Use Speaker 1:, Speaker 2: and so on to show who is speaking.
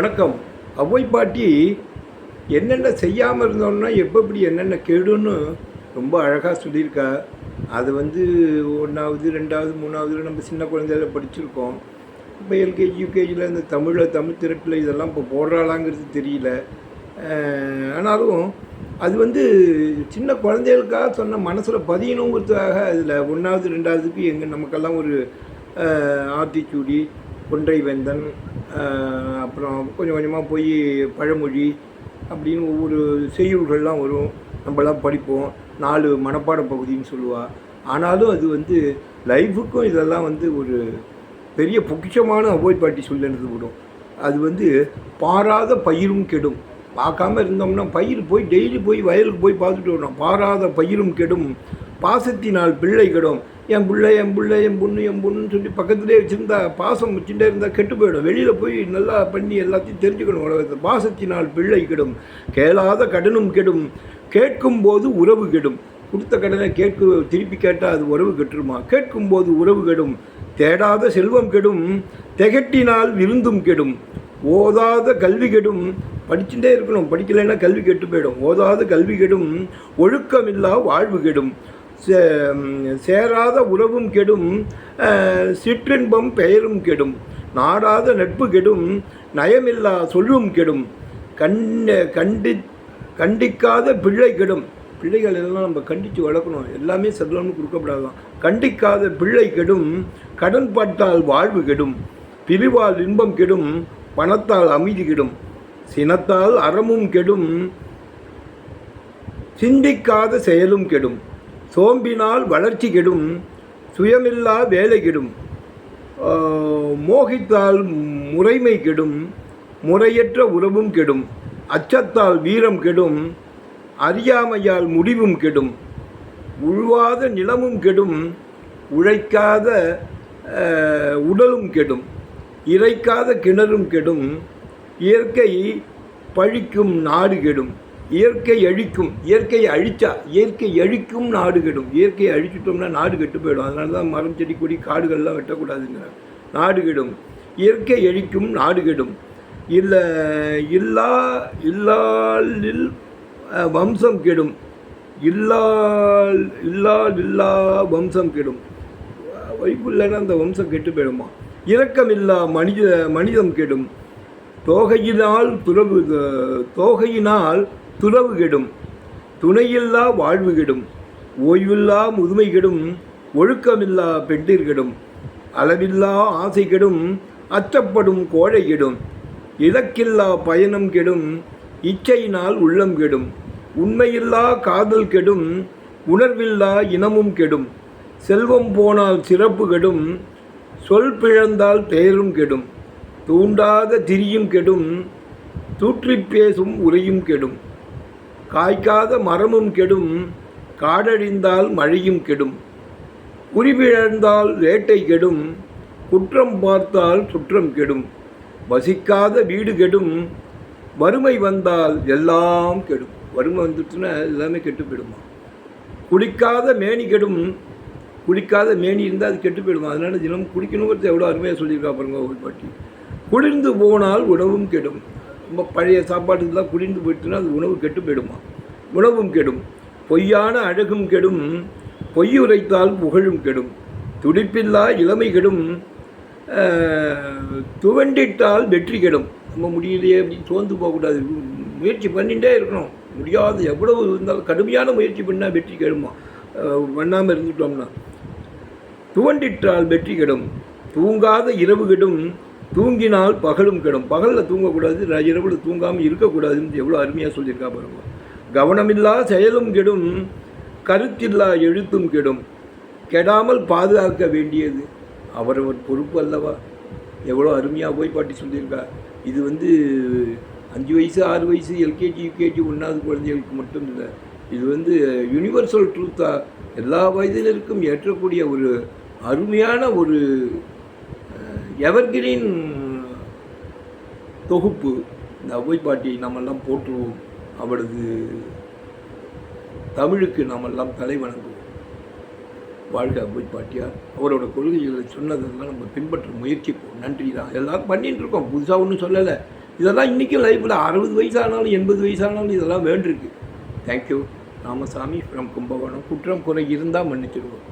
Speaker 1: வணக்கம். அவ்வை பாட்டி என்னென்ன செய்யாமல் இருந்தோம்னா எப்படி என்னென்ன கெடுன்னு ரொம்ப அழகாக சொல்லியிருக்கா. அது வந்து ஒன்றாவது ரெண்டாவது மூணாவது நம்ம சின்ன குழந்தையில படிச்சிருக்கோம். இப்போ எல்கேஜி யூகேஜியில் இந்த தமிழில் தமிழ் திரைப்பில் இதெல்லாம் இப்போ போடுறாளாங்கிறது தெரியல. ஆனாலும் அது வந்து சின்ன குழந்தைகளுக்காக சொன்ன மனசில் பதியணுங்கிறதுக்காக அதில் ஒன்றாவது ரெண்டாவதுக்கு எங்கள் நமக்கெல்லாம் ஒரு ஆத்திச்சூடி கொன்றை வேந்தன் அப்புறம் கொஞ்சம் கொஞ்சமாக போய் பழமொழி அப்படின்னு ஒவ்வொரு செய்யுள்கள்லாம் வரும். நம்மளாம் படிப்போம். நாலு மனப்பாட பகுதின்னு சொல்லுவாள் ஆனாலும் அது வந்து லைஃபுக்கும் இதெல்லாம் வந்து ஒரு பெரிய பொக்கிஷமான அபோய் பாட்டி சொல்லினது விடும். அது வந்து பாராத பயிரும் கெடும். பார்க்காம இருந்தோம்னா பயிர் போய் டெய்லி போய் வயலுக்கு போய் பார்த்துட்டு வரணும். பாராத பயிரும் கெடும். பாசத்தினால் பிள்ளை கெடும். என் பிள்ளை என் பிள்ளை என் பொண்ணு என் பொண்ணுன்னு சொல்லி பக்கத்துலேயே வச்சுருந்தா பாசம் வச்சுட்டே இருந்தால் கெட்டு போயிடும். வெளியில் போய் நல்லா பண்ணி எல்லாத்தையும் தெரிஞ்சுக்கணும் உலகத்தை பாசத்தினால் பிள்ளை கெடும். கேளாத கடனும் கெடும். கேட்கும்போது உறவு கெடும். கொடுத்த கடனை கேட்க திருப்பி கேட்டால் அது உறவு கெட்டுருமா? கேட்கும்போது உறவு கெடும். தேடாத செல்வம் கெடும். திகட்டினால் விருந்தும் கெடும். ஓதாத கல்வி கெடும். படிச்சுட்டே இருக்கணும். படிக்கலைன்னா கல்வி கெட்டு போயிடும். ஓதாத கல்வி கெடும். ஒழுக்கமில்லா வாழ்வு கெடும். சேராத உறவும் கெடும் சிற்றின்பம் பெயரும் கெடும் நாடாத நட்பு கெடும் நயமில்லா சொல்லும் கெடும் கண்ட கண்டி கண்டிக்காத பிள்ளை கெடும். பிள்ளைகள் எல்லாம் நம்ம கண்டித்து வளர்க்கணும். எல்லாமே செல்லம்னு கொடுக்கப்படாதான். கண்டிக்காத பிள்ளை கெடும் கடன் பட்டால் வாழ்வு கெடும் பிரிவால் இன்பம் கெடும் பணத்தால் அமைதி கெடும் சினத்தால் அறமும் கெடும் சிந்திக்காத செயலும் கெடும். சோம்பினால் வளர்ச்சி கெடும் சுயமில்லா வேலை கெடும். மோகித்தால் முறைமை கெடும் முறையற்ற உறவும் கெடும். அச்சத்தால் வீரம் கெடும் அறியாமையால் முடிவும் கெடும். உழுவாத நிலமும் கெடும் உழைக்காத உடலும் கெடும். இறைக்காத கிணறும் கெடும் இயற்கை பழிக்கும் நாடு கெடும். இயற்கை அழிக்கும் இயற்கையை அழித்தா இயற்கை அழிக்கும் நாடு கெடும். இயற்கையை அழிச்சிட்டோம்னா நாடு கெட்டு போயிடும். அதனால தான் மரம் செடி கொடி காடுகள்லாம் வெட்டக்கூடாதுங்கிறாங்க. நாடு கெடும். இயற்கை அழிக்கும் நாடு கெடும். இல்லை இல்லா இல்லாலில் வம்சம் கெடும். இல்லால் இல்லால் இல்லா வம்சம் கெடும். வைப்பு இல்லைன்னா அந்த வம்சம் கெட்டு போயிடுமா? இரக்கமில்லா மனித மனிதம் கெடும். தோகையினால் துறவு தோகையினால் துறவு கெடும் துணையில்லா வாழ்வு கெடும் ஓய்வில்லா முதுமை கெடும் ஒழுக்கமில்லா பெண்டிர் கெடும் அளவில்லா ஆசை கெடும் அச்சப்படும் கோழை கெடும் இலக்கில்லா பயணம் கெடும் இச்சையினால் உள்ளம் கெடும் உண்மையில்லா காதல் கெடும் உணர்வில்லா இனமும் கெடும் செல்வம் போனால் சிறப்பு கெடும் சொல் பிழந்தால் பெயரும் கெடும். தூண்டாத திரியும் கெடும் தூற்றிப் பேசும் உரையும் கெடும். காய்க்காத மரமும் கெடும் காடழிந்தால் மழையும் கெடும். குறிபிழந்தால் வேட்டை கெடும் குற்றம் பார்த்தால் சுற்றம் கெடும். வசிக்காத வீடு கெடும் வறுமை வந்தால் எல்லாம் கெடும். வறுமை வந்துட்டுன்னா எல்லாமே கெட்டு போயிடுமா? குளிக்காத மேனி கெடும் குளிக்காத மேனி இருந்தால் அது கெட்டு போயிடுமா? அதனால தினம் குளிக்கணுங்கிறது எவ்வளோ அருமையாக சொல்லியிருக்கா பாருங்க ஒரு பாட்டி குளிர்ந்து போனால் உணவும் கெடும். நம்ம பழைய சாப்பாட்டுக்கெல்லாம் குளிர்ந்து போயிட்டுனா அது உணவு கெட்டு போயிடுமா? உணவும் கெடும். பொய்யான அழகும் கெடும். பொய் உரைத்தால் புகழும் கெடும். துடிப்பில்லா இளமை கெடும். துவண்டிட்டால் வெற்றி கெடும். நம்ம முடியலையே அப்படின்னு சோர்ந்து போகக்கூடாது. முயற்சி பண்ணிகிட்டே இருக்கணும். முடியாது. எவ்வளவு இருந்தாலும் கடுமையான முயற்சி பண்ணால் வெற்றி கெடுமா? பண்ணாமல் இருந்துட்டோம்னா. துவண்டிட்டால் வெற்றி கெடும். தூங்காத இரவு கெடும். தூங்கினால் பகலும் கெடும். பகலில் தூங்கக்கூடாது இரவில் தூங்காமல் இருக்கக்கூடாதுன்னு எவ்வளோ அருமையாக சொல்லியிருக்கா பாருங்க. கவனமில்லா செயலும் கெடும் கருத்தில்லா எழுத்தும் கெடும். கெடாமல் பாதுகாக்க வேண்டியது அவரவர் பொறுப்பு அல்லவா? எவ்வளோ அருமையாக போய் பாட்டி சொல்லியிருக்கா. இது வந்து அஞ்சு வயசு ஆறு வயசு எல்கேஜி யூகேஜி ஒன்றாவது குழந்தைகளுக்கு மட்டும் இல்லை. இது வந்து யுனிவர்சல் ட்ரூத்தாக எல்லா வயதிலிருக்கும் ஏற்றக்கூடிய ஒரு அருமையான ஒரு எவர்கிரீன் தொகுப்பு இந்த அவ்வை பாட்டி நம்மெல்லாம் போற்றுவோம். அவளது தமிழுக்கு நாமெல்லாம் தலை வணங்குவோம். வாழ்க அவ்வை பாட்டியார். அவரோட கொள்கைகளை சொன்னதெல்லாம் நம்ம பின்பற்ற முயற்சிப்போம். நன்றி. தான் எல்லாரும் பண்ணிகிட்டு இருக்கோம். புதுசாக ஒன்றும் சொல்லலை. இதெல்லாம் இன்றைக்கும் லைஃப்பில் அறுபது வயசானாலும் எண்பது வயசானாலும் இதெல்லாம் வேண்டியிருக்கு. Thank you Ramasamy from Kumbakonam. குற்றம் குறை இருந்தால் மன்னிச்சிடுவோம்.